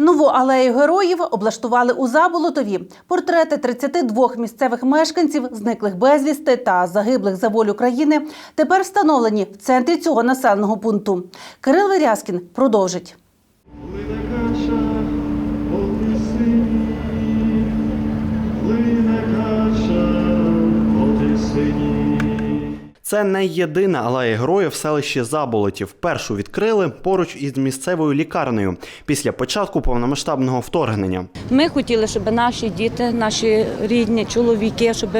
Нову алею героїв облаштували у Заболотові. Портрети 32 місцевих мешканців, зниклих безвісти та загиблих за волю країни, тепер встановлені в центрі цього населеного пункту. Кирил Вирязкін продовжить. Плине Це не єдина алея героїв в селищі Заболотів. Першу відкрили поруч із місцевою лікарнею після початку повномасштабного вторгнення. Ми хотіли, щоб наші діти, наші рідні, чоловіки, щоб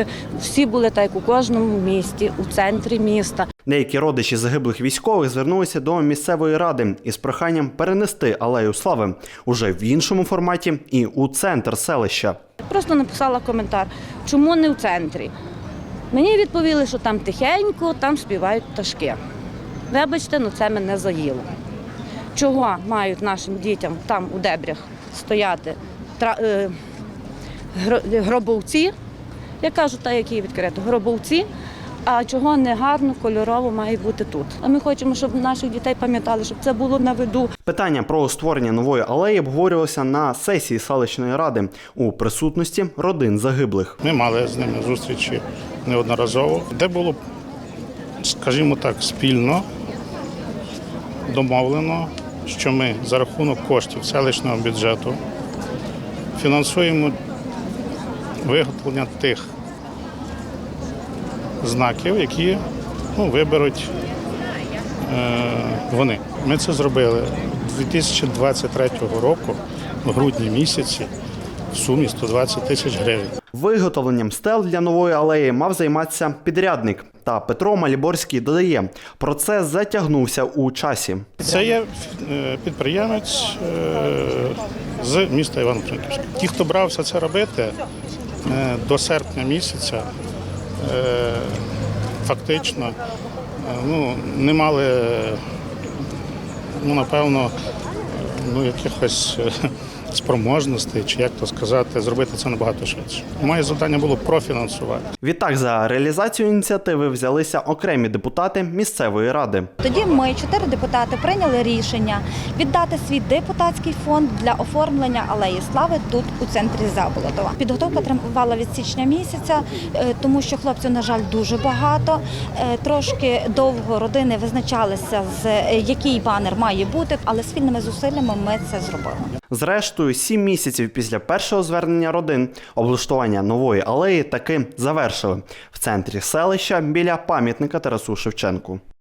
всі були так, як у кожному місті, у центрі міста. Деякі родичі загиблих військових звернулися до місцевої ради із проханням перенести алею слави уже в іншому форматі і у центр селища. Просто написала коментар, чому не в центрі. Мені відповіли, що там тихенько, там співають пташки. Вибачте, ну це мене заїло. Чого мають нашим дітям там у дебрях стояти е, гробовці, я кажу, та які відкрито, гробовці, а чого не гарно, кольорово має бути тут. А ми хочемо, щоб наших дітей пам'ятали, щоб це було на виду. Питання про створення нової алеї обговорювалося на сесії селищної ради у присутності родин загиблих. Ми мали з ними зустрічі неодноразово, де було, скажімо так, спільно домовлено, що ми за рахунок коштів селищного бюджету фінансуємо виготовлення тих знаків, які ну, виберуть е, вони. Ми це зробили 2023 року, в грудні місяці, в сумі 120 тисяч гривень. Виготовленням стел для нової алеї мав займатися підрядник. Та Петро Маліборський додає, процес затягнувся у часі. Це є е, підприємець е, з міста Івано-Франківська. Ті, хто брався це робити е, до серпня місяця, фактично е, ну, не мали, ну, напевно, ну, якихось е, спроможностей, чи як то сказати, зробити це набагато швидше. Моє завдання було профінансувати. Відтак за реалізацію ініціативи взялися окремі депутати місцевої ради. Тоді ми, чотири депутати, прийняли рішення віддати свій депутатський фонд для оформлення алеї слави тут у центрі Заболотова. Підготовка тривала від січня місяця, е, тому що хлопців, на жаль, дуже багато. Е, Трошки довго родини визначалися, з е, який банер має бути, але спільними зусиллями ми це зробили. Зрештою, сім місяців після першого звернення родин облаштування нової алеї таки завершили в центрі селища біля пам'ятника Тарасу Шевченку.